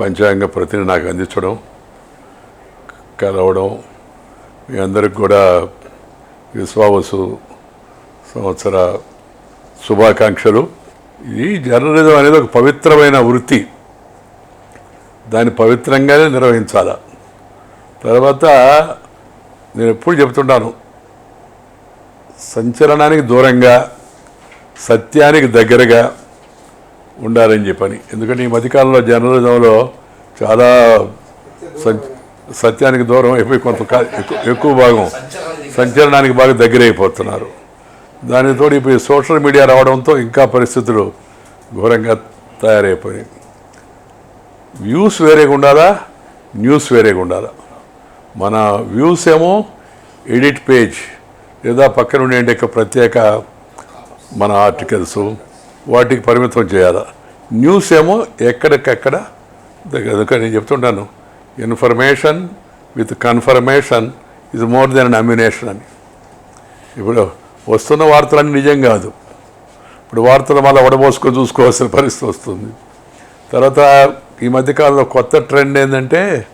పంచాంగ ప్రతిని నాకు అందించడం కలవడం మీ అందరికి కూడా విశ్వావసు సంవత్సర శుభాకాంక్షలు. ఈ జర్నలిజం అనేది ఒక పవిత్రమైన వృత్తి. దాన్ని పవిత్రంగానే నిర్వహించాల? తర్వాత నేను ఎప్పుడు చెప్తుంటాను సంచలనానికి దూరంగా సత్యానికి దగ్గరగా ఉండాలని చెప్పని. ఎందుకంటే ఈ మధ్యకాలంలో జర్నలిజంలో చాలా సత్యానికి దూరం అయిపోయి కొంత ఎక్కువ భాగం సంచలనానికి బాగా దగ్గరైపోతున్నారు దానితో ఇప్పుడు సోషల్ మీడియా రావడంతో ఇంకా పరిస్థితులు ఘోరంగా తయారైపోయాయి వ్యూస్ వేరేగా ఉండాలా? న్యూస్ వేరేగా ఉండాలా? మన వ్యూస్ ఏమో ఎడిట్ పేజ్ లేదా పక్కన ఉండే ప్రత్యేక మన ఆర్టికల్స్ వాటికి పరిమితం చేయాలా? న్యూస్ ఏమో ఎక్కడికెక్కడ అందుకని నేను చెప్తుంటాను. ఇన్ఫర్మేషన్ విత్ కన్ఫర్మేషన్ ఇది మోర్ దెన్ అమ్యునేషన్ అని. ఇప్పుడు వస్తున్న వార్తలన్నీ నిజం కాదు. ఇప్పుడు వార్తలు మళ్ళీ వడబోసుకొని చూసుకోవాల్సిన పరిస్థితి వస్తుంది. తర్వాత ఈ మధ్యకాలంలో కొత్త ట్రెండ్ ఏంటంటే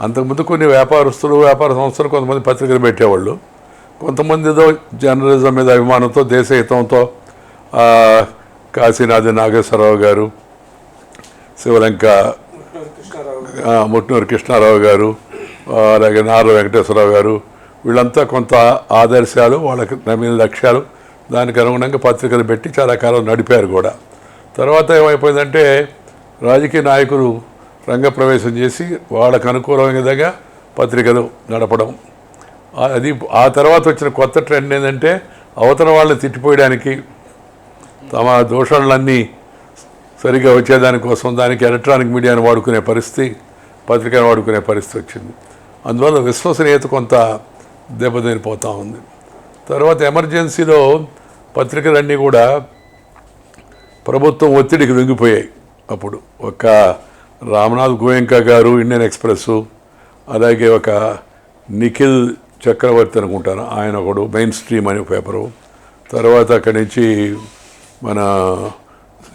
అంతకుముందు కొన్ని వ్యాపారస్తులు వ్యాపార సంస్థలు కొంతమంది పత్రికలు పెట్టేవాళ్ళు. కొంతమంది ఏదో జర్నలిజం మీద అభిమానంతో దేశహితంతో కాశీనాథ నాగేశ్వరరావు గారు శివలంక ముట్నూరు కృష్ణారావు గారు అలాగే నార వెంకటేశ్వరరావు గారు వీళ్ళంతా కొంత ఆదర్శాలు వాళ్ళకి నమ్మిన లక్ష్యాలు దానికి అనుగుణంగా పత్రికలు పెట్టి చాలా కాలం నడిపారు కూడా. తర్వాత ఏమైపోయిందంటే రాజకీయ నాయకులు రంగప్రవేశం చేసి వాళ్ళకు అనుకూలమైన విధంగా పత్రికలు నడపడం. అది ఆ తర్వాత వచ్చిన కొత్త ట్రెండ్ ఏంటంటే అవతల వాళ్ళని తిట్టిపోయడానికి తమ దోషాలన్నీ సరిగా వచ్చేదానికోసం దానికి ఎలక్ట్రానిక్ మీడియాను వాడుకునే పరిస్థితి పత్రికను వాడుకునే పరిస్థితి వచ్చింది. అందువల్ల విశ్వసనీయత కొంత దెబ్బతినిపోతూ ఉంది. తర్వాత ఎమర్జెన్సీలో పత్రికలన్నీ కూడా ప్రభుత్వం ఒత్తిడికి లొంగిపోయాయి. అప్పుడు ఒక రామనాథ్ గోయంకా గారు ఇండియన్ ఎక్స్ప్రెస్ అలాగే ఒక నిఖిల్ చక్రవర్తి అనుకుంటాను ఆయన ఒకడు మెయిన్ స్ట్రీమ్ అనే పేపరు. తర్వాత అక్కడి నుంచి మన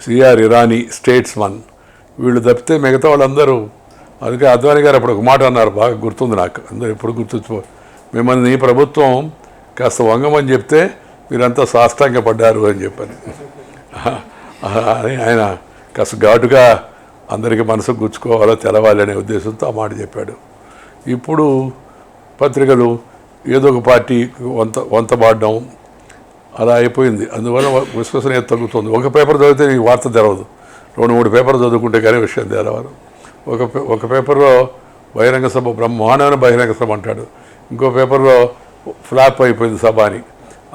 సిఆర్ ఇరానీ స్టేట్స్మన్ వీళ్ళు తప్పితే మిగతా వాళ్ళందరూ అందుకే అద్వాని గారు అప్పుడు ఒక మాట అన్నారు బాగా గుర్తుంది నాకు. అందరూ ఎప్పుడు గుర్తుంచుకో మిమ్మల్ని ప్రభుత్వం కాస్త వంగమని చెప్తే మీరంతా సాష్టాంగ పడ్డారు అని చెప్పారు అని ఆయన కాస్త ఘాటుగా అందరికీ మనసు గుచ్చుకోవాలో తెలవాలి అనే ఉద్దేశంతో ఆ మాట చెప్పాడు. ఇప్పుడు పత్రికలు ఏదో ఒక పార్టీ వంత వంత పాడడం అలా అయిపోయింది. అందువల్ల విశ్వసనీయత తగ్గుతుంది. ఒక పేపర్ చదివితే ఈ వార్త తెరవదు. రెండు మూడు పేపర్లు చదువుకుంటే కానీ విషయం తెరవరు ఒక పే- ఒక పేపర్లో బహిరంగ సభ బ్రహ్మాండమైన బహిరంగ సభ అంటాడు. ఇంకో పేపర్లో ఫ్లాప్ అయిపోయింది సభ అని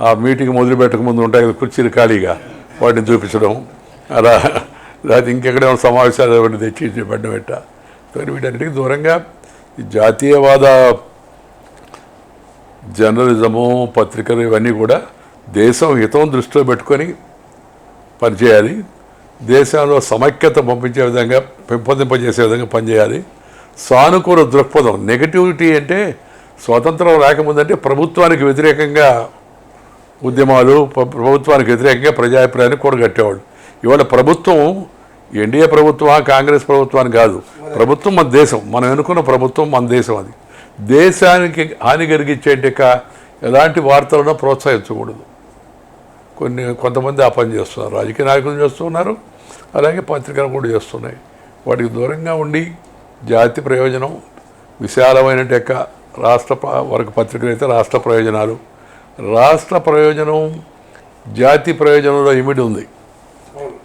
ఆ మీటింగ్ మొదలు పెట్టక ముందు ఉంటాయి కుర్చీలు ఖాళీగా. వాటిని చూపించడం. అలా లేకపోతే ఇంకెక్కడేమో సమావేశాలు ఒకటి తెచ్చి పెట్టడం పెట్ట. వీటన్నిటికీ దూరంగా ఈ జాతీయవాద జర్నలిజము పత్రికలు ఇవన్నీ కూడా దేశం హితం దృష్టిలో పెట్టుకొని పనిచేయాలి. దేశంలో సమైక్యత పంపించే విధంగా పెంపొందింపజేసే విధంగా పనిచేయాలి. సానుకూల దృక్పథం నెగటివిటీ అంటే స్వతంత్రం రాకముందంటే ప్రభుత్వానికి వ్యతిరేకంగా ఉద్యమాలు ప్రభుత్వానికి వ్యతిరేకంగా ప్రజాభిప్రాయాన్ని కూడగట్టేవాళ్ళు. ఇవాళ ప్రభుత్వం ఎన్డీఏ ప్రభుత్వం కాంగ్రెస్ ప్రభుత్వాన్ని కాదు. ప్రభుత్వం మన దేశం. మనం ఎన్నుకున్న ప్రభుత్వం మన దేశం అది. దేశానికి హాని కలిగించేట ఎలాంటి వార్తలను ప్రోత్సహించకూడదు. కొన్ని కొంతమంది ఆ పని చేస్తున్నారు. రాజకీయ నాయకులు చేస్తున్నారు. అలాగే పత్రికలు కూడా చేస్తున్నాయి. వాటికి దూరంగా ఉండి జాతి ప్రయోజనం విశాలమైన యొక్క రాష్ట్ర వరకు పత్రికలు అయితే రాష్ట్ర ప్రయోజనాలు. రాష్ట్ర ప్రయోజనం జాతి ప్రయోజనంలో ఇమిడి ఉంది.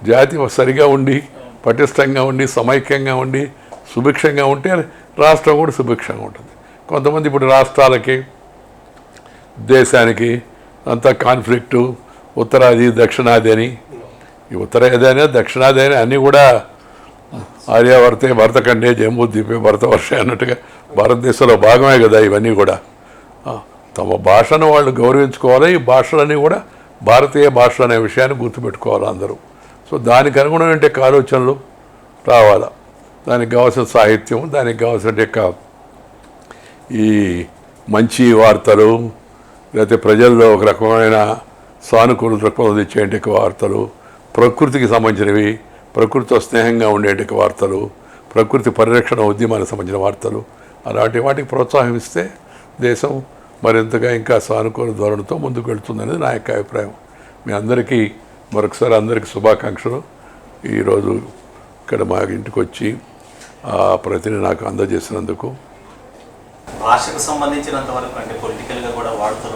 జాతి సరిగా ఉండి పటిష్టంగా ఉండి సమైక్యంగా ఉండి సుభిక్షంగా ఉంటే రాష్ట్రం కూడా సుభిక్షంగా ఉంటుంది. కొంతమంది ఇప్పుడు రాష్ట్రాలకి దేశానికి అంతా కాన్ఫ్లిక్టు ఉత్తరాది దక్షిణాది అని. ఈ ఉత్తరాది అని దక్షిణాది అని అన్నీ కూడా ఆర్యావర్తే భరతఖండే జంబూ ద్వీపే భరతవర్ష అన్నట్టుగా భారతదేశంలో భాగమే కదా ఇవన్నీ కూడా. తమ భాషను వాళ్ళు గౌరవించుకోవాలి. ఈ భాషలన్నీ కూడా భారతీయ భాషలు అనే విషయాన్ని గుర్తుపెట్టుకోవాలి అందరూ. సో దానికి అనుగుణమైన ఆలోచనలు రావాలి? దానికి కావాల్సిన సాహిత్యం దానికి కావాల్సిన యొక్క ఈ మంచి వార్తలు లేకపోతే ప్రజల్లో ఒక రకమైన సానుకూల దృక్పథం తెచ్చేటువంటి వార్తలు ప్రకృతికి సంబంధించినవి ప్రకృతితో స్నేహంగా ఉండేటి వార్తలు ప్రకృతి పరిరక్షణ ఉద్యమానికి సంబంధించిన వార్తలు అలాంటి వాటికి ప్రోత్సాహం ఇస్తే దేశం మరింతగా ఇంకా సానుకూల ధోరణితో ముందుకు వెళుతుందనేది నా యొక్క అభిప్రాయం. మీ అందరికీ మరొకసారి అందరికీ శుభాకాంక్షలు. ఈరోజు ఇక్కడ మా ఇంటికి వచ్చి ఆ ప్రతిని నాకు అందజేసినందుకు. భాషకు సంబంధించినంత వరకు అంటే పొలిటికల్గా కూడా వాడుతున్న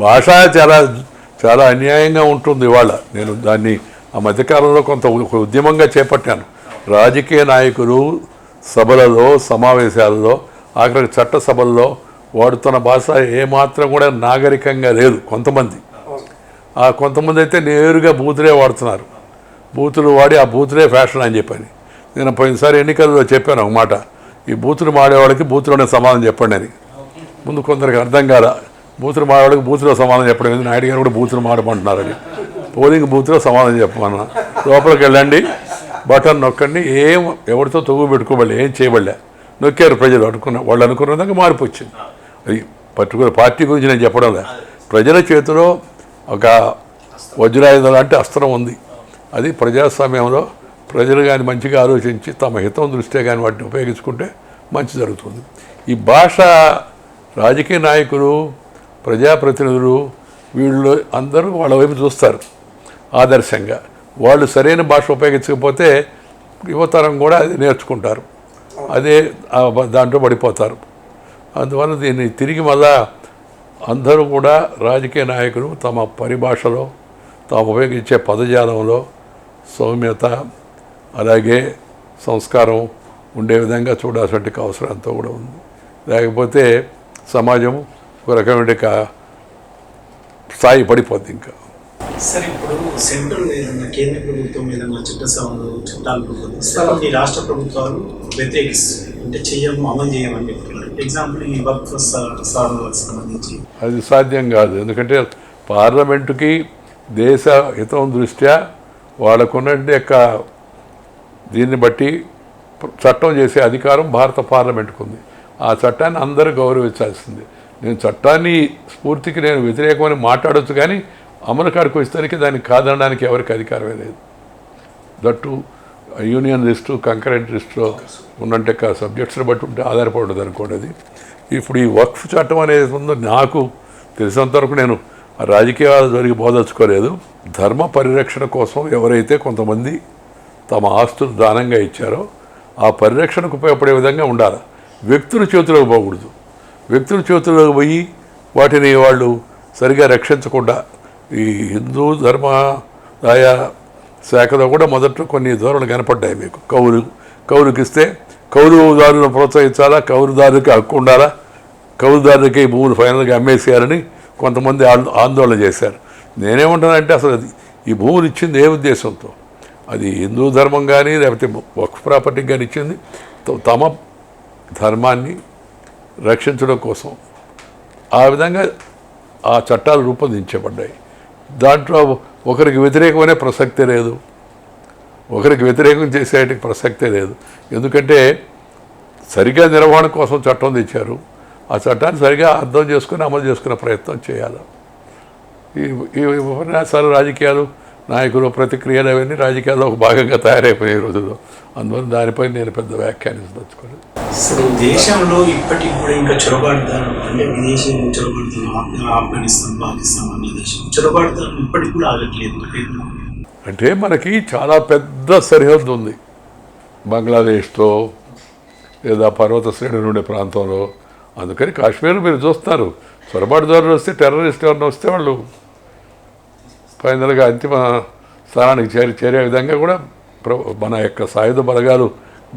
భాష చాలా చాలా అన్యాయంగా ఉంటుంది ఇవాళ. నేను దాన్ని ఆ మధ్యకాలంలో కొంత ఉద్యమంగా చేపట్టాను. రాజకీయ నాయకులు సభలలో సమావేశాలలో ఆఖరికి చట్ట సభల్లో వాడుతున్న భాష ఏమాత్రం కూడా నాగరికంగా లేదు కొంతమంది. ఆ కొంతమంది అయితే నేరుగా బూతులే వాడుతున్నారు. బూతులు వాడి ఆ బూతులే ఫ్యాషన్ అని చెప్పని. నేను పోయినసారి ఎన్నికల్లో చెప్పాను ఒక మాట. ఈ బూతులు మాడేవాళ్ళకి బూతులోనే సమాధానం చెప్పండి అని. ముందు కొందరికి అర్థం కాల బూతులు మాడవాడికి బూతులో సమాధానం చెప్పడం నాయుడు గారు కూడా బూతులు మాడమంటున్నారని పోలింగ్ బూత్లో సమాధానం చెప్పమన్నా. లోపలికి వెళ్ళండి. బటన్ నొక్కండి. ఏం ఎవరితో తొవ్వు పెట్టుకోబడలే ఏం చేయబడలే. నొక్కారు ప్రజలు అనుకున్న వాళ్ళు అనుకున్న విధంగా మార్పు వచ్చింది. అది పర్టికులర్ పార్టీ గురించి నేను చెప్పడం లే ప్రజల చేతిలో ఒక వజ్రాయుధం లాంటి అస్త్రం ఉంది. అది ప్రజాస్వామ్యంలో ప్రజలు కానీ మంచిగా ఆలోచించి తమ హితం దృష్ట్యా కానీ వాటిని ఉపయోగించుకుంటే మంచి జరుగుతుంది. ఈ భాష రాజకీయ నాయకులు ప్రజాప్రతినిధులు వీళ్ళు అందరూ వాళ్ళ వైపు చూస్తారు ఆదర్శంగా. వాళ్ళు సరైన భాష ఉపయోగించకపోతే యువతరం కూడా అది నేర్చుకుంటారు. అదే దాంట్లో పడిపోతారు. అందువల్ల దీన్ని తిరిగి మళ్ళా అందరూ కూడా రాజకీయ నాయకులు తమ పరిభాషలో తాము ఉపయోగించే పదజాలంలో సౌమ్యత అలాగే సంస్కారం ఉండే విధంగా చూడాల్సిన అవసరం అంతా కూడా ఉంది. లేకపోతే సమాజం ఒక రకమైన స్థాయి పడిపోద్ది ఇంకా. సార్ ఇప్పుడు సెంట్రల్ ఏదైనా కేంద్ర ప్రభుత్వం ఏదైనా చట్ట సవరణలు చట్టాలు రూపొందిస్తే కొన్ని రాష్ట్ర ప్రభుత్వాలు వ్యతిరేకిస్తాయి అంటే చెయ్యము అమలు చేయమని చెప్తున్నారు. ఎగ్జాంపుల్ ఈ వర్క్ సంబంధించి. అది సాధ్యం కాదు. ఎందుకంటే పార్లమెంటుకి దేశ హితం దృష్ట్యా వాళ్ళకున్నటువంటి యొక్క దీన్ని బట్టి చట్టం చేసే అధికారం భారత పార్లమెంటుకు ఉంది ఆ చట్టాన్ని అందరూ గౌరవించాల్సింది. నేను చట్టాన్ని స్ఫూర్తికి నేను వ్యతిరేకమని మాట్లాడొచ్చు కానీ అమలు కాడికి వచ్చేసరికి దాన్ని కాదనడానికి ఎవరికి అధికారమే లేదు. దట్టు యూనియన్ రిస్టు కంకరెంట్ లిస్టులో ఉన్నట్టు సబ్జెక్ట్స్ని బట్టి ఉంటే ఆధారపడి ఉంటుంది అనుకోండి అది. ఇప్పుడు ఈ వక్ఫ్ చట్టం అనేది ఉందో నాకు తెలిసినంతవరకు నేను రాజకీయాలు జరిగి బోదలుచుకోలేదు. ధర్మ పరిరక్షణ కోసం ఎవరైతే కొంతమంది తమ ఆస్తులు దానంగా ఇచ్చారో ఆ పరిరక్షణకు ఉపయోగపడే విధంగా ఉండాలి. వ్యక్తుల చేతిలోకి పోకూడదు. వ్యక్తుల చేతుల్లోకి పోయి వాటిని వాళ్ళు సరిగా రక్షించకుండా ఈ హిందూ ధర్మదాయ శాఖలో కూడా మొదట్లో కొన్ని ధోరణులు కనపడ్డాయి మీకు. కౌలు కౌలుకి ఇస్తే కౌలుదారులను ప్రోత్సహించాలా? కౌలుదారులకి హక్కు ఉండాలా? కౌలుదారులకి భూములు ఫైనల్గా అమ్మేసేయాలని కొంతమంది ఆందోళన చేశారు. నేనేమంటానంటే అసలు అది ఈ భూములు ఇచ్చింది ఏ ఉద్దేశంతో? అది హిందూ ధర్మం కానీ లేకపోతే వక్ఫ్ ప్రాపర్టీ కానీ ఇచ్చింది? త- తమ ధర్మాన్ని రక్షించడం కోసం. ఆ విధంగా ఆ చట్టాలు రూపొందించబడ్డాయి. దాంట్లో ఒకరికి వ్యతిరేకమనే ప్రసక్తే లేదు. ఒకరికి వ్యతిరేకం చేసేటికి ప్రసక్తే లేదు. ఎందుకంటే సరిగా నిర్వహణ కోసం చట్టం తెచ్చారు. ఆ చట్టాన్ని సరిగా అర్థం చేసుకుని అమలు చేసుకునే ప్రయత్నం చేయాలి. ఈ ఈ ఉపన్యాసాలు రాజకీయాలు నాయకులు ప్రతిక్రియలు అవన్నీ రాజకీయాల్లో ఒక భాగంగా తయారైపోయాయి ఈ రోజుల్లో. అందువల్ల దానిపై నేను పెద్ద వ్యాఖ్యానించదలుచుకోలేదు ఇప్పుడు దేశంలో ఇప్పటికి కూడా ఇంకా అంటే విదేశీ ఆఫ్ఘనిస్తాన్ పాకిస్తాన్ బంగ్లాదేశ్ ఇప్పటికి కూడా ఆగట్లేదు. అంటే మనకి చాలా పెద్ద సరిహద్దు ఉంది. బంగ్లాదేశ్తో లేదా పర్వత శ్రేణులు ఉండే ప్రాంతంలో. అందుకని కాశ్మీర్ మీరు చూస్తారు చొరబాటుదారులు వస్తే టెర్రరిస్ట్ ఎవరిని వస్తే వాళ్ళు ఫైనల్గా అంతిమ స్థానానికి చేరి చేరే విధంగా కూడా ప్ర- మన యొక్క సాయుధ బలగాలు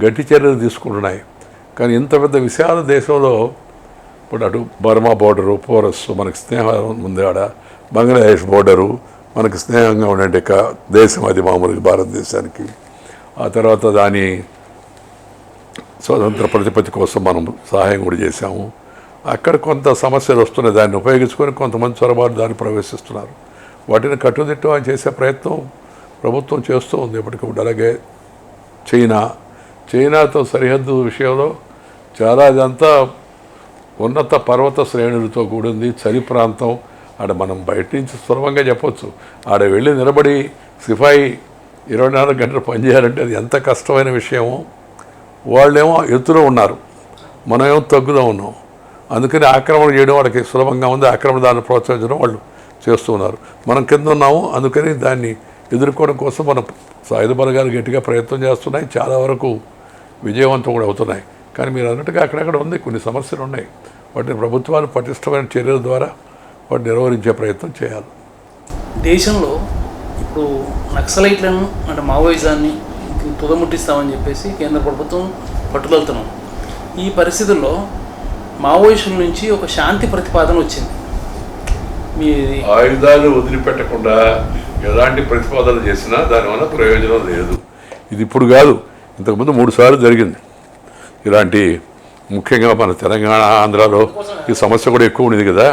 గట్టి చర్యలు తీసుకుంటున్నాయి. కానీ ఇంత పెద్ద విశాల దేశంలో ఇప్పుడు అటు బర్మా బోర్డరు పోరస్ మనకు స్నేహం ఉంది ఆడ. బంగ్లాదేశ్ బోర్డరు మనకు స్నేహంగా ఉండే దేశం అది మామూలుగా భారతదేశానికి. ఆ తర్వాత దాని స్వతంత్ర ప్రతిపత్తి కోసం మనం సహాయం కూడా చేశాము. అక్కడ కొంత సమస్యలు వస్తున్నాయి. దాన్ని ఉపయోగించుకొని కొంతమంది చొరబాటు దాన్ని ప్రవేశిస్తున్నారు. వాటిని కట్టుదిట్టం చేసే ప్రయత్నం ప్రభుత్వం చేస్తూ ఉంది ఇప్పటికప్పుడు అలాగే చైనా. చైనాతో సరిహద్దు విషయంలో చాలా ఇదంతా ఉన్నత పర్వత శ్రేణులతో కూడింది చలి ప్రాంతం. ఆడ మనం బయట నుంచి సులభంగా చెప్పొచ్చు. ఆడ వెళ్ళి నిలబడి సిఫాయి ఇరవై నాలుగు గంటలు పనిచేయాలంటే అది ఎంత కష్టమైన విషయమో వాళ్ళేమో ఎత్తులో ఉన్నారు. మనమేమో తగ్గులో ఉన్నాం. అందుకని ఆక్రమణ చేయడం వాళ్ళకి సులభంగా ఉంది. ఆక్రమణదారులు ప్రోత్సహించడం వాళ్ళు చేస్తున్నారు మనం కింద ఉన్నాము అందుకని దాన్ని ఎదుర్కోవడం కోసం మన సాయుధ బలగాలు గట్టిగా ప్రయత్నం చేస్తున్నాయి. చాలా వరకు విజయవంతం కూడా అవుతున్నాయి. కానీ మీరు అన్నట్టుగా అక్కడక్కడ ఉంది కొన్ని సమస్యలు ఉన్నాయి. వాటిని ప్రభుత్వాలు పటిష్టమైన చర్యల ద్వారా వాటిని నిర్వహించే ప్రయత్నం చేయాలి. దేశంలో ఇప్పుడు నక్సలైట్లను అంటే మావోయిజాన్ని తుదముట్టిస్తామని చెప్పేసి కేంద్ర ప్రభుత్వం పట్టుదలుతున్నాం ఈ పరిస్థితుల్లో మావోయిస్టుల నుంచి ఒక శాంతి ప్రతిపాదన వచ్చింది. మీ ఆయుధాలు వదిలిపెట్టకుండా ఎలాంటి ప్రతిపాదన చేసినా దానివల్ల ప్రయోజనం లేదు. ఇది ఇప్పుడు కాదు ఇంతకుముందు మూడు సార్లు జరిగింది. ఇలాంటి ముఖ్యంగా మన తెలంగాణ ఆంధ్రాలో ఈ సమస్య కూడా ఎక్కువ ఉండేది కదా.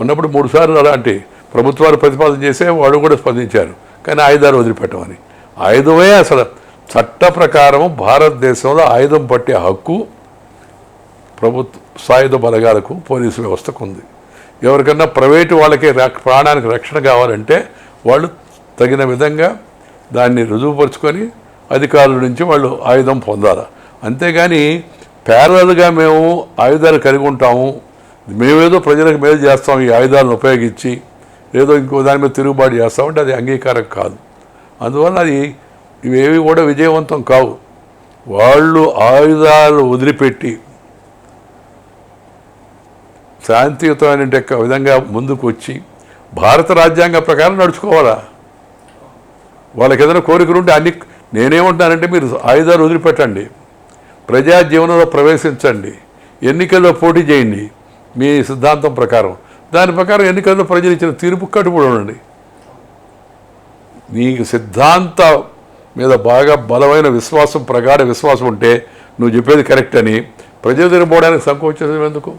ఉన్నప్పుడు మూడు సార్లు అలాంటి ప్రభుత్వాలు ప్రతిపాదన చేసే వాళ్ళు కూడా స్పందించారు. కానీ ఆయుధాలు వదిలిపెట్టమని ఆయుధమే అసలు చట్ట ప్రకారం భారతదేశంలో ఆయుధం పట్టే హక్కు ప్రభుత్వ సాయుధ బలగాలకు పోలీసు వ్యవస్థకు ఉంది. ఎవరికన్నా ప్రైవేటు వాళ్ళకి ప్రాణానికి రక్షణ కావాలంటే వాళ్ళు తగిన విధంగా దాన్ని రుజువుపరుచుకొని అధికారుల నుంచి వాళ్ళు ఆయుధం పొందాలి. అంతేగాని ప్యారలల్గా మేము ఆయుధాలు కలిగి ఉంటాము. మేమేదో ప్రజలకు మేలు చేస్తాం ఈ ఆయుధాలను ఉపయోగించి. ఏదో ఇంకో దాని మీద తిరుగుబాటు చేస్తామంటే అది అంగీకారం కాదు. అందువల్ల అది ఇవేవి కూడా విజయవంతం కావు. వాళ్ళు ఆయుధాలు వదిలిపెట్టి శాంతియుతమైన యొక్క విధంగా ముందుకు వచ్చి భారత రాజ్యాంగ ప్రకారం నడుచుకోవాలా? వాళ్ళకి ఏదైనా కోరికలు ఉంటే అన్ని నేనేమంటానంటే మీరు ఆయుధాలు వదిలిపెట్టండి. ప్రజా జీవనంలో ప్రవేశించండి. ఎన్నికల్లో పోటీ చేయండి. మీ సిద్ధాంతం ప్రకారం. దాని ప్రకారం ఎన్నికల్లో ప్రజలు ఇచ్చిన తీర్పు కట్టుబడి ఉండండి. నీకు సిద్ధాంత మీద బాగా బలమైన విశ్వాసం ప్రగాఢ విశ్వాసం ఉంటే నువ్వు చెప్పేది కరెక్ట్ అని ప్రజలు తిరగబోవడానికి సంకోచించడం ఎందుకు?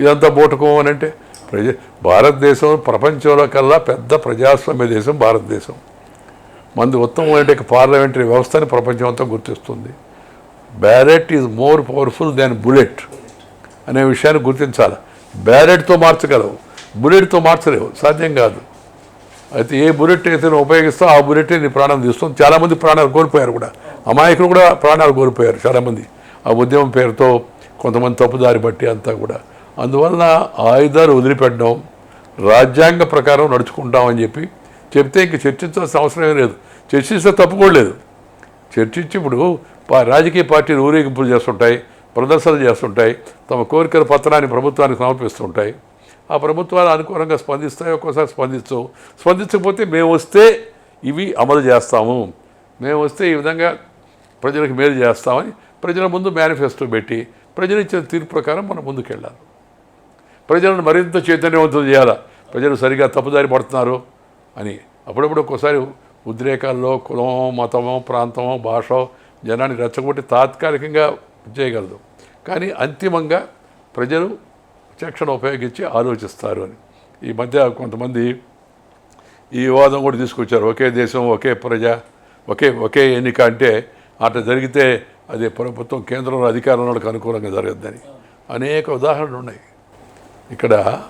ఇదంతా బోటకం అని అంటే ప్రజ భారతదేశం ప్రపంచంలో కల్లా పెద్ద ప్రజాస్వామ్య దేశం భారతదేశం. మంది ఉత్తమమైన పార్లమెంటరీ వ్యవస్థని ప్రపంచం అంతా గుర్తిస్తుంది. Ballot is more powerful than bullet అనే విషయాన్ని గుర్తించాలి. బ్యారెట్తో మార్చగలవు బుల్లెట్తో మార్చలేవు సాధ్యం కాదు. అయితే ఏ బుల్లెట్ అయితే నువ్వు ఉపయోగిస్తావు ఆ బుల్లెట్ నీ ప్రాణం తీస్తుంది. చాలామంది ప్రాణాలు కోల్పోయారు కూడా. అమాయకులు కూడా ప్రాణాలు కోల్పోయారు చాలామంది. ఆ ఉద్యమం పేరుతో కొంతమంది తప్పుదారి బట్టి అంతా కూడా. అందువలన ఆయుధాలు వదిలిపెట్టడం రాజ్యాంగ ప్రకారం నడుచుకుంటామని చెప్పి చెప్తే ఇంక చర్చించాల్సిన అవసరమే లేదు. చర్చిస్తే తప్పుకోలేదు చర్చించి ఇప్పుడు పా- రాజకీయ పార్టీలు ఊరేగింపులు చేస్తుంటాయి ప్రదర్శనలు చేస్తుంటాయి తమ కోరికల పత్రాన్ని ప్రభుత్వానికి సమర్పిస్తుంటాయి. ఆ ప్రభుత్వాలు అనుకూలంగా స్పందిస్తాయి ఒక్కోసారి స్పందించవు స్పందించకపోతే మేము వస్తే ఇవి అమలు చేస్తాము. మేము వస్తే ఈ విధంగా ప్రజలకు మేలు చేస్తామని ప్రజల ముందు మేనిఫెస్టో పెట్టి ప్రజలు ఇచ్చిన తీర్పు ప్రకారం మనం ముందుకెళ్ళాలి. ప్రజలను మరింత చైతన్యవంతం చేయాలి? ప్రజలు సరిగా తప్పుదారి పడుతున్నారు అని. అప్పుడప్పుడు ఒక్కోసారి ఉద్రేకాల్లో కులమో మతమో ప్రాంతమో భాష జనాన్ని రెచ్చగొట్టి తాత్కాలికంగా చేయగలదు. కానీ అంతిమంగా ప్రజలు విచక్షణ ఉపయోగించి ఆలోచిస్తారు అని. ఈ మధ్య కొంతమంది ఈ వివాదం కూడా తీసుకొచ్చారు. ఒకే దేశం ఒకే ప్రజ ఒకే ఒకే ఎన్నిక అంటే అట్లా జరిగితే అది ప్రభుత్వం కేంద్రంలో అధికారంలో అనుకూలంగా జరగద్దని. అనేక ఉదాహరణలు ఉన్నాయి. ఇక్కడ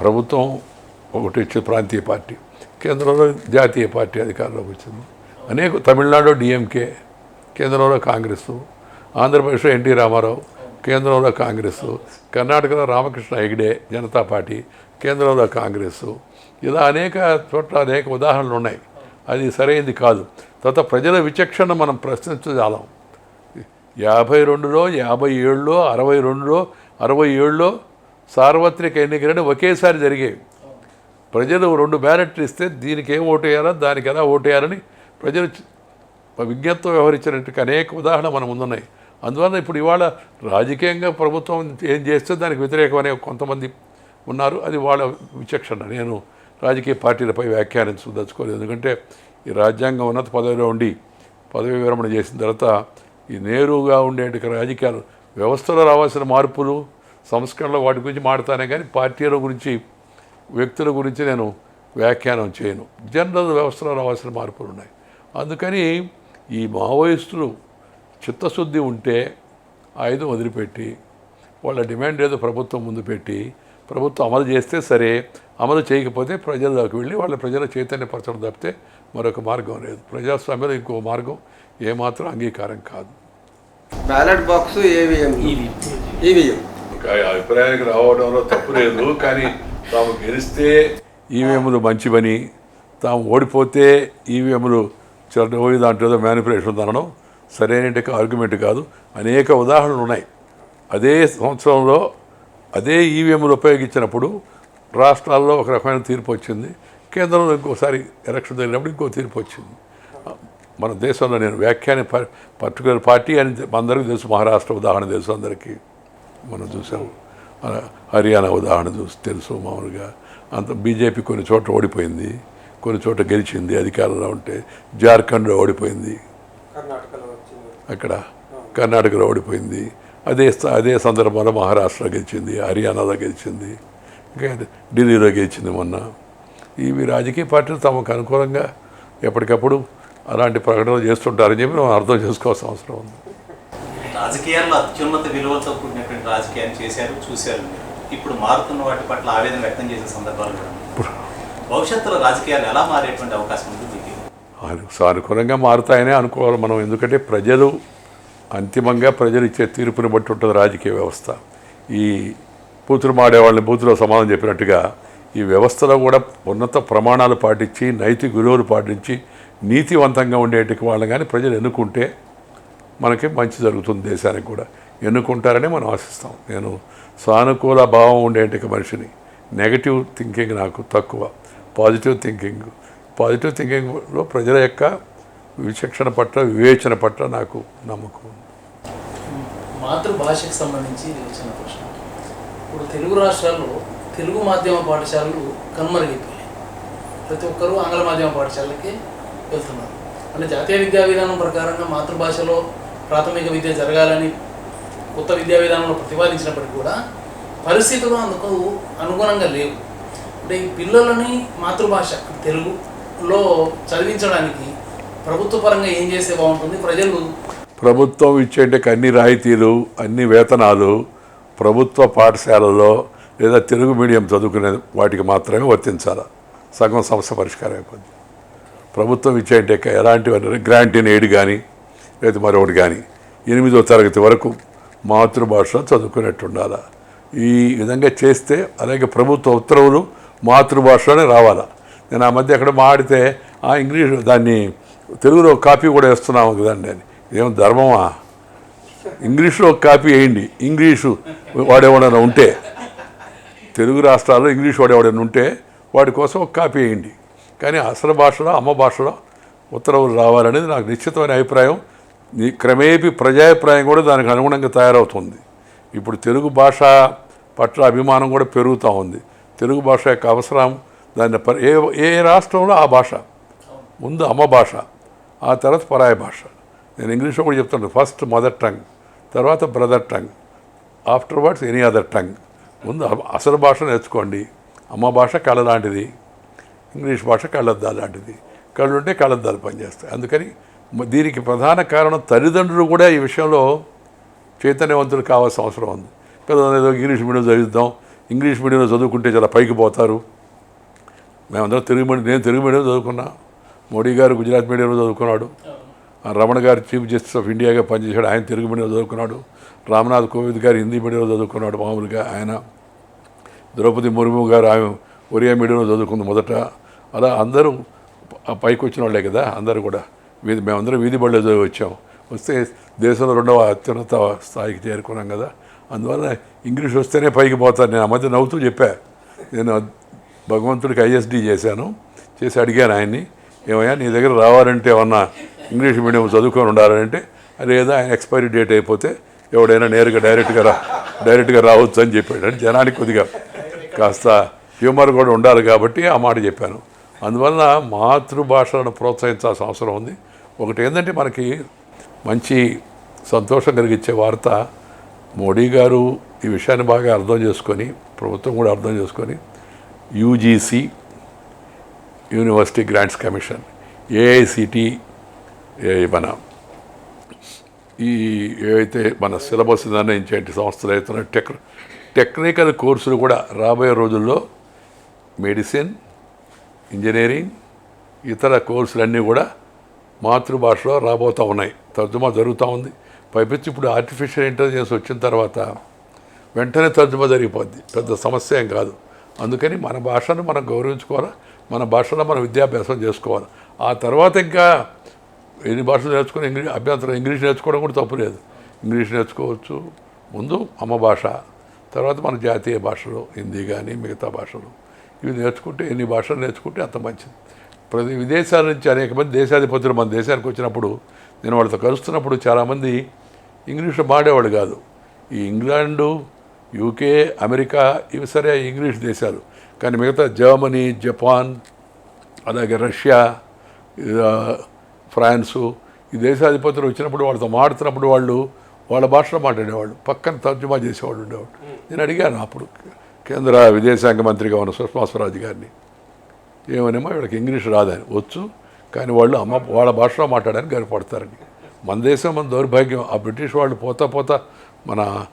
ప్రభుత్వం ఒకటి వచ్చింది ప్రాంతీయ పార్టీ కేంద్రంలో జాతీయ పార్టీ అధికారంలోకి వచ్చింది. అనేక తమిళనాడు డిఎంకే కేంద్రంలో కాంగ్రెస్ ఆంధ్రప్రదేశ్లో ఎన్టీ రామారావు కేంద్రంలో కాంగ్రెస్ కర్ణాటకలో రామకృష్ణ హెగ్డే జనతా పార్టీ కేంద్రంలో కాంగ్రెస్. ఇలా అనేక చోట్ల అనేక ఉదాహరణలు ఉన్నాయి. అది సరైనది కాదు. తర్వాత ప్రజల విచక్షణ మనం ప్రశ్నించజాలం యాభై రెండులో యాభై ఏడులో అరవై రెండులో అరవై ఏడులో సార్వత్రిక ఎన్నికలని ఒకేసారి జరిగేవి. ప్రజలు రెండు బ్యాలెట్లు ఇస్తే దీనికి ఏం ఓటు వేయాలో దానికి ఎలా ఓటు వేయాలని ప్రజలు చ- విజ్ఞప్తితో వ్యవహరించినట్టు అనేక ఉదాహరణ మన ముందున్నాయి. అందువల్ల ఇప్పుడు ఇవాళ రాజకీయంగా ప్రభుత్వం ఏం చేస్తే దానికి వ్యతిరేకమనే కొంతమంది ఉన్నారు. అది వాళ్ళ విచక్షణ. నేను రాజకీయ పార్టీలపై వ్యాఖ్యానించదలుచుకోలేదు ఎందుకంటే ఈ రాజ్యాంగం ఉన్నత పదవిలో ఉండి పదవి విరమణ చేసిన తర్వాత ఈ నేరుగా ఉండేటువంటి రాజకీయాలు వ్యవస్థలో రావాల్సిన మార్పులు సంస్కరణలు వాటి గురించి మాడతానే కానీ పార్టీల గురించి వ్యక్తుల గురించి నేను వ్యాఖ్యానం చేయను. జనరల్ వ్యవస్థలో రావాల్సిన మార్పులు ఉన్నాయి. అందుకని ఈ మావోయిస్టులు చిత్తశుద్ధి ఉంటే ఆయుధం వదిలిపెట్టి వాళ్ళ డిమాండ్ ఏదో ప్రభుత్వం ముందు పెట్టి ప్రభుత్వం అమలు చేస్తే సరే అమలు చేయకపోతే ప్రజల్లోకి వెళ్ళి వాళ్ళ ప్రజల చైతన్యపరచడం తప్పితే మరొక మార్గం లేదు. ప్రజాస్వామ్యంలో ఇంకో మార్గం ఏమాత్రం అంగీకారం కాదు. Ballot box EVM. ఒక అభిప్రాయానికి రావడంలో తప్పు లేదు కానీ తాము గెలిస్తే ఈవీఎంలు మంచివని తాము ఓడిపోతే ఈవీఎంలు చెడ్డపోయి దాంట్లో ఏదో మ్యానిపులేషన్ అనడం సరైన ఆర్గ్యుమెంట్ కాదు. అనేక ఉదాహరణలు ఉన్నాయి. అదే సంవత్సరంలో అదే ఈవీఎంలు ఉపయోగించినప్పుడు రాష్ట్రాల్లో ఒక రకమైన తీర్పు వచ్చింది. కేంద్రంలో ఇంకోసారి ఎలక్షన్ జరిగినప్పుడు ఇంకో తీర్పు వచ్చింది. మన దేశంలో నేను వ్యాఖ్యాన పర్టికులర్ పార్టీ అని అందరికీ తెలుసు మహారాష్ట్ర ఉదాహరణ తెలుసు అందరికీ. మనం చూసాం. హర్యానా ఉదాహరణ చూసి తెలుసు మామూలుగా. అంత బీజేపీ కొన్ని చోట్ల ఓడిపోయింది. కొన్ని చోట్ల గెలిచింది అధికారంలో ఉంటే జార్ఖండ్లో ఓడిపోయింది. అక్కడ కర్ణాటకలో ఓడిపోయింది. అదే అదే సందర్భంలో మహారాష్ట్రలో గెలిచింది హర్యానాలో గెలిచింది ఇంకా ఢిల్లీలో గెలిచింది మొన్న. ఇవి రాజకీయ పార్టీలు తమకు అనుకూలంగా ఎప్పటికప్పుడు అలాంటి ప్రకటనలు చేస్తుంటారని చెప్పి మనం అర్థం చేసుకోవాల్సిన అవసరం ఉంది. రాజకీయాల్లో అత్యున్నత విలువలతో కూడినటువంటి రాజకీయాన్ని చేశారు చూశారు ఇప్పుడు మారుతున్న వాటి పట్ల ఆవేదన వ్యక్తం చేసే సందర్భాలు కూడా. భవిష్యత్తులో రాజకీయాలు ఎలా మారేటువంటి అవకాశం ఉంది మీకు? అను- సానుకూలంగా మారుతాయనే అనుకోవాలి మనం. ఎందుకంటే ప్రజలు అంతిమంగా ప్రజలు ఇచ్చే తీర్పుని బట్టి ఉంటుంది రాజకీయ వ్యవస్థ. ఈ బూతులు మాడేవాళ్ళని బూతులో సమాధానం చెప్పినట్టుగా ఈ వ్యవస్థలో కూడా ఉన్నత ప్రమాణాలు పాటించి నైతిక విలువలు పాటించి నీతివంతంగా ఉండేటికి వాళ్ళని కానీ ప్రజలు ఎన్నుకుంటే మనకి మంచి జరుగుతుంది దేశానికి కూడా. ఎన్నుకుంటారని మనం ఆశిస్తాం. నేను సానుకూల భావం ఉండేటికి మనిషిని. నెగటివ్ థింకింగ్ నాకు తక్కువ. పాజిటివ్ థింకింగ్ పాజిటివ్ థింకింగ్లో ప్రజల యొక్క విచక్షణ పట్ల వివేచన పట్ల నాకు నమ్మకం ఉంది. మాతృభాషకు సంబంధించి ఇది వచ్చిన ప్రశ్న. ఇప్పుడు తెలుగు రాష్ట్రాల్లో తెలుగు మాధ్యమ పాఠశాలలు కనుమరుగైపోయాయి. ప్రతి ఒక్కరూ ఆంగ్ల మాధ్యమ పాఠశాలకి వెళ్తున్నారు. అంటే జాతీయ విద్యా విధానం ప్రకారంగా మాతృభాషలో ప్రాథమిక విద్య జరగాలని కొత్త విద్యా విధానంలో ప్రతిపాదించినప్పటికీ కూడా పరిస్థితులు అందుకు అనుగుణంగా లేవు. అంటే ఈ పిల్లలని మాతృభాష తెలుగులో చదివించడానికి ప్రభుత్వ పరంగా ఏం చేస్తే బాగుంటుంది? ప్రజలు ప్రభుత్వం ఇచ్చేటి అన్ని రాయితీలు అన్ని వేతనాలు ప్రభుత్వ పాఠశాలలో లేదా తెలుగు మీడియం చదువుకునే వాటికి మాత్రమే వర్తించాలి? సగం సమస్య పరిష్కారం అయిపోద్ది. ప్రభుత్వం ఇచ్చేటి ఎలాంటివన్నీ గ్రాంట్ ఇన్ ఎయిడ్ కానీ లేదా మరొకటి కానీ. ఎనిమిదో తరగతి వరకు మాతృభాషలో చదువుకునేట్టుండాలా. ఈ విధంగా చేస్తే అలాగే ప్రభుత్వ ఉత్తర్వులు మాతృభాషలోనే రావాలా. నేను ఆ మధ్య ఎక్కడ మాడితే ఆ ఇంగ్లీష్ దాన్ని తెలుగులో కాపీ కూడా వేస్తున్నాము కదండి అని. ఏం ధర్మమా? ఇంగ్లీష్లో ఒక కాపీ వేయండి. ఇంగ్లీషు వాడేవాడైనా ఉంటే. తెలుగు రాష్ట్రాల్లో ఇంగ్లీష్ వాడేవాడైనా ఉంటే వాడి కోసం ఒక కాపీ వేయండి. కానీ అసలు భాషలో అమ్మ భాషలో ఉత్తర్వులు రావాలనేది నాకు నిశ్చితమైన అభిప్రాయం. క్రమేపీ ప్రజాభిప్రాయం కూడా దానికి అనుగుణంగా తయారవుతుంది. ఇప్పుడు తెలుగు భాష పట్ల అభిమానం కూడా పెరుగుతూ ఉంది. తెలుగు భాష యొక్క అవసరం దాన్ని ఏ ఏ రాష్ట్రంలో ఆ భాష? ముందు అమ్మ భాష ఆ తర్వాత పరాయ భాష. నేను ఇంగ్లీష్లో కూడా చెప్తాను ఫస్ట్ మదర్ టంగ్ తర్వాత brother tongue afterwards any other tongue. ముందు అసలు భాష నేర్చుకోండి. అమ్మ భాష కళ లాంటిది ఇంగ్లీష్ భాష కళ్ళద్దాలు లాంటిది. కళ్ళు ఉంటే కళ్ళద్దాలు పనిచేస్తాయి. అందుకని దీనికి ప్రధాన కారణం తల్లిదండ్రులు కూడా ఈ విషయంలో చైతన్యవంతులు కావాల్సిన అవసరం ఉంది. పిల్లలు ఏదో ఇంగ్లీష్ మీడియం చదివిద్దాం ఇంగ్లీష్ మీడియంలో చదువుకుంటే చాలా పైకి పోతారు. మేమందరం తెలుగు మీడియం నేను తెలుగు మీడియం చదువుకున్నా. మోడీ గారు గుజరాత్ మీడియంలో చదువుకున్నాడు. రమణ గారు చీఫ్ జస్టిస్ ఆఫ్ ఇండియాగా పనిచేశాడు. ఆయన తెలుగు మీడియంలో చదువుకున్నాడు. రామ్నాథ్ కోవింద్ గారు హిందీ మీడియంలో చదువుకున్నాడు మామూలుగా ఆయన. ద్రౌపది ముర్ము గారు ఆమె ఒరియా మీడియంలో చదువుకుంది మొదట. అలా అందరూ పైకి వచ్చిన వాళ్ళే కదా అందరూ కూడా. వీధి మేమందరం వీధి బళ్ళు చదివి వచ్చాం. వస్తే దేశంలో రెండవ అత్యున్నత స్థాయికి చేరుకున్నాం కదా. అందువల్ల ఇంగ్లీష్ వస్తేనే పైకి పోతాను. నేను ఆ మధ్య నవ్వుతూ చెప్పా. నేను భగవంతుడికి ఐఎస్డి చేశాను. చేసి అడిగాను ఆయన్ని ఏమయ్యా నీ దగ్గర రావాలంటే ఏమన్నా ఇంగ్లీష్ మీడియం చదువుకొని ఉండాలంటే లేదా ఆయన ఎక్స్పైరీ డేట్ అయిపోతే ఎవడైనా నేరుగా డైరెక్ట్గా రా డైరెక్ట్గా రావచ్చు అని చెప్పాడు. అంటే జనానికి కొద్దిగా కాస్త హ్యూమర్ కూడా ఉండాలి కాబట్టి ఆ మాట చెప్పాను. అందువలన మాతృభాషలను ప్రోత్సహించాల్సిన అవసరం ఉంది. ఒకటి ఏంటంటే మనకి మంచి సంతోషం కలిగించే వార్త మోడీ గారు ఈ విషయాన్ని బాగా అర్థం చేసుకొని ప్రభుత్వం కూడా అర్థం చేసుకొని UGC university grants commission AICTE మన ఈ ఏవైతే మన సిలబస్ నిర్ణయించేటి సంస్థలు అయితే టెక్ టెక్నికల్ కోర్సులు కూడా రాబోయే రోజుల్లో మెడిసిన్ ఇంజనీరింగ్ ఇతర కోర్సులన్నీ కూడా మాతృభాషలో రాబోతూ ఉన్నాయి. తర్జుమా జరుగుతూ ఉంది. పైపించి ఇప్పుడు ఆర్టిఫిషియల్ ఇంటెలిజెన్స్ వచ్చిన తర్వాత వెంటనే తర్జుమా జరిగిపోద్ది. పెద్ద సమస్య ఏం కాదు. అందుకని మన భాషను మనం గౌరవించుకోవాలి? మన భాషలో మనం విద్యాభ్యాసం చేసుకోవాలి? ఆ తర్వాత ఇంకా ఎన్ని భాషలు నేర్చుకుని ఇంగ్లీష్ అభ్యంతరం ఇంగ్లీష్ నేర్చుకోవడం కూడా తప్పు లేదు. ఇంగ్లీష్ నేర్చుకోవచ్చు. ముందు అమ్మ భాష తర్వాత మన జాతీయ భాషలు హిందీ కానీ మిగతా భాషలు. ఇవి నేర్చుకుంటే ఎన్ని భాషలు నేర్చుకుంటే అంత మంచిది. ప్రతి విదేశాల నుంచి అనేక మంది దేశాధిపతులు మన దేశానికి వచ్చినప్పుడు నేను వాళ్ళతో కలుస్తున్నప్పుడు చాలామంది ఇంగ్లీష్ మాడేవాళ్ళు కాదు. ఈ ఇంగ్లాండు యూకే అమెరికా ఇవి సరే ఇంగ్లీష్ దేశాలు. కానీ మిగతా జర్మనీ జపాన్ అలాగే రష్యా ఫ్రాన్సు ఈ దేశాధిపతులు వచ్చినప్పుడు వాళ్ళతో మాడుతున్నప్పుడు వాళ్ళు వాళ్ళ భాషలో మాట్లాడేవాళ్ళు. పక్కన తర్జుమా చేసేవాళ్ళు ఉండేవాళ్ళు. నేను అడిగాను అప్పుడు కేంద్ర విదేశాంగ మంత్రిగా ఉన్న సుష్మా స్వరాజ్ గారిని ఏమనేమో వీళ్ళకి ఇంగ్లీష్ రాదని. వచ్చు కానీ వాళ్ళు అమ్మ వాళ్ళ భాషలో మాట్లాడడానికి గర్వపడతారని మన దేశం మన దౌర్భాగ్యం. ఆ బ్రిటిష్ వాళ్ళు పోతా పోతా మన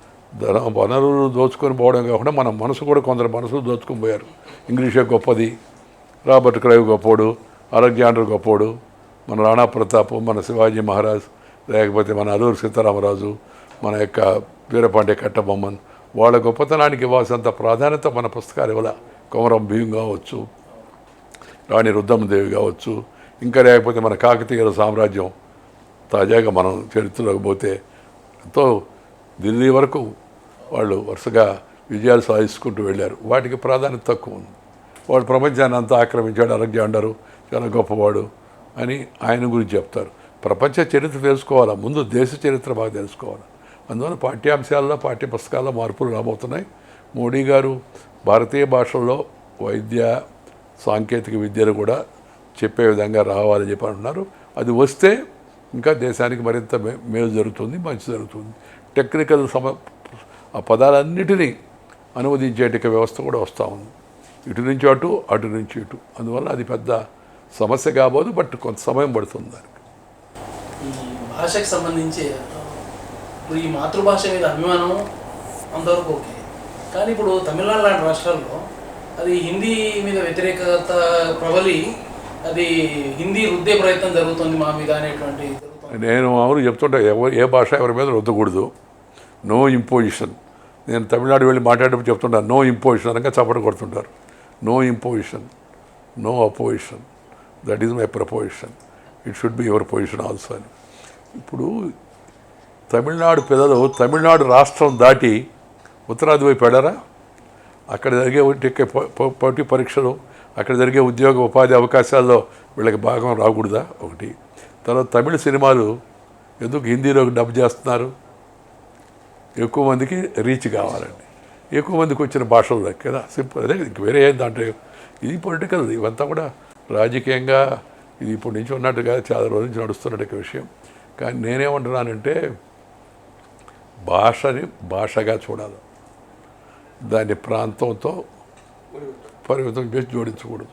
ధన వనరులు దోచుకొని పోవడం కాకుండా మన మనసు కూడా కొందరు మనసులు దోచుకొని పోయారు. ఇంగ్లీషే గొప్పది. రాబర్ట్ క్రైవ్ గొప్పోడు అలెగ్జాండర్ గొప్పోడు మన రాణా ప్రతాప్ మన శివాజీ మహారాజ్ లేకపోతే మన అల్లూరు సీతారామరాజు మన యొక్క వీరపాండే కట్టబొమ్మన్. వాళ్ళ గొప్పతనానికి ఇవ్వాల్సినంత ప్రాధాన్యత మన పుస్తకాలు ఇవ్వాల. కొమరం భీం కావచ్చు రాణి రుద్రమదేవి కావచ్చు ఇంకా లేకపోతే మన కాకతీయుల సామ్రాజ్యం తాజాగా మనం చరిత్రలోకి పోతే ఎంతో ఢిల్లీ వరకు వాళ్ళు వరుసగా విజయాలు సాధించుకుంటూ వెళ్ళారు. వాటికి ప్రాధాన్యత తక్కువ ఉంది. వాడు ప్రపంచాన్ని అంతా ఆక్రమించాడు అలెగ్జాండరు చాలా గొప్పవాడు అని ఆయన గురించి చెప్తారు. ప్రపంచ చరిత్ర తెలుసుకోవాలా? ముందు దేశ చరిత్ర బాగా తెలుసుకోవాలి? అందువల్ల పాఠ్యాంశాల్లో పాఠ్య పుస్తకాల్లో మార్పులు రాబోతున్నాయి. మోడీ గారు భారతీయ భాషల్లో వైద్య సాంకేతిక విద్యను కూడా చెప్పే విధంగా రావాలని చెప్పి అంటున్నారు. అది వస్తే ఇంకా దేశానికి మరింత మేలు జరుగుతుంది మంచి జరుగుతుంది. టెక్నికల్ సమ ఆ పదాలన్నిటినీ అనువదించేటిక వ్యవస్థ కూడా వస్తూ ఉంది. ఇటు నుంచి అటు అటు నుంచి ఇటు. అందువల్ల అది పెద్ద సమస్య కాబోదు బట్ కొంత సమయం పడుతుంది దానికి. భాషకు సంబంధించి ఇప్పుడు ఈ మాతృభాష మీద అభిమానం అంతవరకు ఓకే. కానీ ఇప్పుడు తమిళనాడు లాంటి రాష్ట్రాల్లో అది హిందీ మీద వ్యతిరేకత ప్రబలి అది హిందీ రుద్దే ప్రయత్నం జరుగుతుంది మా మీద అనేటువంటి నేను మామూలు చెప్తుంటా ఎవరు ఏ భాష ఎవరి మీద రుద్దకూడదు. No imposition. నేను తమిళనాడు వెళ్ళి మాట్లాడేటప్పుడు చెప్తుంటాను నో ఇంపోజిషన్ అనగా చప్పట కొడుతుంటారు. No imposition no opposition. That is my proposition. It should be your position also అని. ఇప్పుడు తమిళనాడు పిల్లలు తమిళనాడు రాష్ట్రం దాటి ఉత్తరాది వైపు వెళ్ళారా? అక్కడ జరిగే పోటీ పరీక్షలు అక్కడ జరిగే ఉద్యోగ ఉపాధి అవకాశాల్లో వీళ్ళకి భాగం రాకూడదా? ఒకటి. తర్వాత తమిళ సినిమాలు ఎందుకు హిందీలోకి డబ్ చేస్తున్నారు? ఎక్కువ మందికి రీచ్ కావాలండి. ఎక్కువ మందికి వచ్చిన భాషలు కదా? సింపుల్. అదే ఇంక వేరే ఏం దాంట్లో ఇది పొలిటికల్ ఇవంతా కూడా రాజకీయంగా ఇది ఇప్పటి నుంచి ఉన్నట్టుగా చాలా రోజుల నుంచి నడుస్తున్నట్టు విషయం. కానీ నేనేమంటున్నానంటే భాషని భాషగా చూడాలి. దాని ప్రాంతంతో పరిమితం చేసి జోడించకూడదు.